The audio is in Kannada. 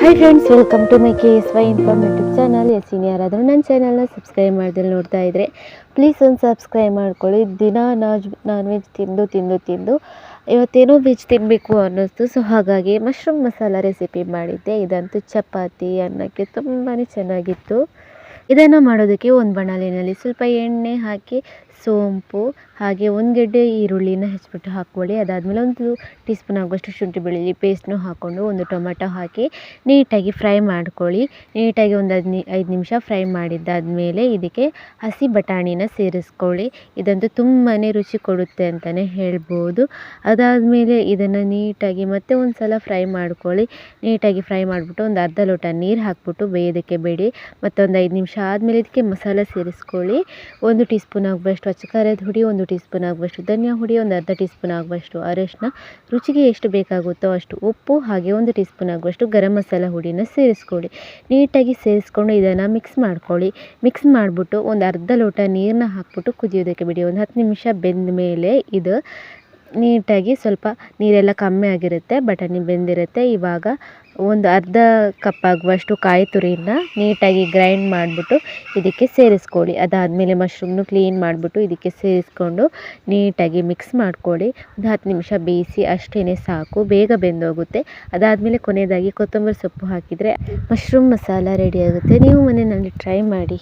Hi friends welcome to my K S Y inform YouTube channel yes ಯಾರಾದರೂ ನನ್ನ ಚಾನಲ್ನ ಸಬ್ಸ್ಕ್ರೈಬ್ ಮಾಡ್ದಲ್ಲಿ ನೋಡ್ತಾ ಇದ್ದರೆ ಪ್ಲೀಸ್ ಒಂದು ಸಬ್ಸ್ಕ್ರೈಬ್ ಮಾಡ್ಕೊಳ್ಳಿ. ದಿನ ನಾಜ್ ನಾನ್ ವೆಜ್ ತಿಂದು ತಿಂದು ತಿಂದು. ಇವತ್ತೇನೋ ವೆಜ್ ತಿನ್ನಬೇಕು ಅನ್ನಿಸ್ತು ಸೊ ಹಾಗಾಗಿ ಮಶ್ರೂಮ್ ಮಸಾಲ ರೆಸಿಪಿ ಮಾಡಿದ್ದೆ. ಇದಂತೂ ಚಪಾತಿ, ಅನ್ನಕ್ಕೆ ತುಂಬಾ ಚೆನ್ನಾಗಿತ್ತು. ಇದನ್ನು ಮಾಡೋದಕ್ಕೆ ಒಂದು ಬಾಣಲಿನಲ್ಲಿ ಸ್ವಲ್ಪ ಎಣ್ಣೆ ಹಾಕಿ, ಸೋಂಪು, ಹಾಗೆ ಒಂದು ಗೆಡ್ಡೆ ಈರುಳ್ಳಿನ ಹೆಚ್ಚಿಬಿಟ್ಟು ಹಾಕ್ಕೊಳ್ಳಿ. ಅದಾದಮೇಲೆ ಒಂದು ಟೀ ಸ್ಪೂನ್ ಆಗುವಷ್ಟು ಶುಂಠಿ ಬೆಳ್ಳುಳ್ಳಿ ಪೇಸ್ಟ್ನು ಹಾಕ್ಕೊಂಡು ಒಂದು ಟೊಮೆಟೊ ಹಾಕಿ ನೀಟಾಗಿ ಫ್ರೈ ಮಾಡ್ಕೊಳ್ಳಿ. ನೀಟಾಗಿ ಒಂದು ಹದಿನೈ, ಐದು ನಿಮಿಷ ಫ್ರೈ ಮಾಡಿದ್ದಾದಮೇಲೆ ಇದಕ್ಕೆ ಹಸಿ ಬಟಾಣಿನ ಸೇರಿಸ್ಕೊಳ್ಳಿ. ಇದಂತೂ ತುಂಬಾ ರುಚಿ ಕೊಡುತ್ತೆ ಅಂತಲೇ ಹೇಳ್ಬೋದು. ಅದಾದಮೇಲೆ ಇದನ್ನು ನೀಟಾಗಿ ಮತ್ತೆ ಒಂದು ಸಲ ಫ್ರೈ ಮಾಡ್ಕೊಳ್ಳಿ. ನೀಟಾಗಿ ಫ್ರೈ ಮಾಡಿಬಿಟ್ಟು ಒಂದು ಅರ್ಧ ಲೋಟ ನೀರು ಹಾಕ್ಬಿಟ್ಟು ಬೇಯೋದಕ್ಕೆ ಬೇಡಿ. ಮತ್ತೊಂದು ಐದು ನಿಮಿಷ ಆದಮೇಲೆ ಇದಕ್ಕೆ ಮಸಾಲೆ ಸೇರಿಸ್ಕೊಳ್ಳಿ. ಒಂದು ಟೀ ಸ್ಪೂನ್ ಆಗುವಷ್ಟು ಅಚ್ಚಕಾರದ ಹುಡಿ, ಒಂದು ಟೀ ಸ್ಪೂನ್ ಆಗುವಷ್ಟು ಧನಿಯಾ ಹುಡಿ, ಒಂದು ಅರ್ಧ ಟೀ ಸ್ಪೂನ್ ಆಗುವಷ್ಟು ಅರಶಿನ. ರುಚಿಗೆ ಎಷ್ಟು ಬೇಕಾಗುತ್ತೋ ಅಷ್ಟು ಉಪ್ಪು, ಹಾಗೆ ಒಂದು ಟೀ ಸ್ಪೂನ್ ಆಗುವಷ್ಟು ಗರಂ ಮಸಾಲ ಹುಡಿನ ಸೇರಿಸ್ಕೊಳ್ಳಿ. ನೀಟಾಗಿ ಸೇರಿಸ್ಕೊಂಡು ಇದನ್ನು ಮಿಕ್ಸ್ ಮಾಡ್ಕೊಳ್ಳಿ. ಮಿಕ್ಸ್ ಮಾಡಿಬಿಟ್ಟು ಒಂದು ಅರ್ಧ ಲೋಟ ನೀರನ್ನ ಹಾಕ್ಬಿಟ್ಟು ಕುದಿಯೋದಕ್ಕೆ ಬಿಡಿ. ಒಂದು ಹತ್ತು ನಿಮಿಷ ಬೆಂದ ಮೇಲೆ ಇದು ನೀಟಾಗಿ ಸ್ವಲ್ಪ ನೀರೆಲ್ಲ ಕಮ್ಮಿ ಆಗಿರುತ್ತೆ, ಬಟಾಣಿ ಬೆಂದಿರುತ್ತೆ. ಇವಾಗ ಒಂದು ಅರ್ಧ ಕಪ್ ಆಗುವಷ್ಟು ಕಾಯಿ ತುರಿನ ನೀಟಾಗಿ ಗ್ರೈಂಡ್ ಮಾಡಿಬಿಟ್ಟು ಇದಕ್ಕೆ ಸೇರಿಸ್ಕೊಳ್ಳಿ. ಅದಾದಮೇಲೆ ಮಶ್ರೂಮ್ನು ಕ್ಲೀನ್ ಮಾಡಿಬಿಟ್ಟು ಇದಕ್ಕೆ ಸೇರಿಸ್ಕೊಂಡು ನೀಟಾಗಿ ಮಿಕ್ಸ್ ಮಾಡ್ಕೊಳ್ಳಿ. ಒಂದು ಹತ್ತು ನಿಮಿಷ ಬೇಯಿಸಿ ಅಷ್ಟೇ ಸಾಕು, ಬೇಗ ಬೆಂದೋಗುತ್ತೆ. ಅದಾದಮೇಲೆ ಕೊನೆಯದಾಗಿ ಕೊತ್ತಂಬರಿ ಸೊಪ್ಪು ಹಾಕಿದರೆ ಮಶ್ರೂಮ್ ಮಸಾಲ ರೆಡಿಯಾಗುತ್ತೆ ನೀವು ಮನೆಯಲ್ಲಿ ಟ್ರೈ ಮಾಡಿ.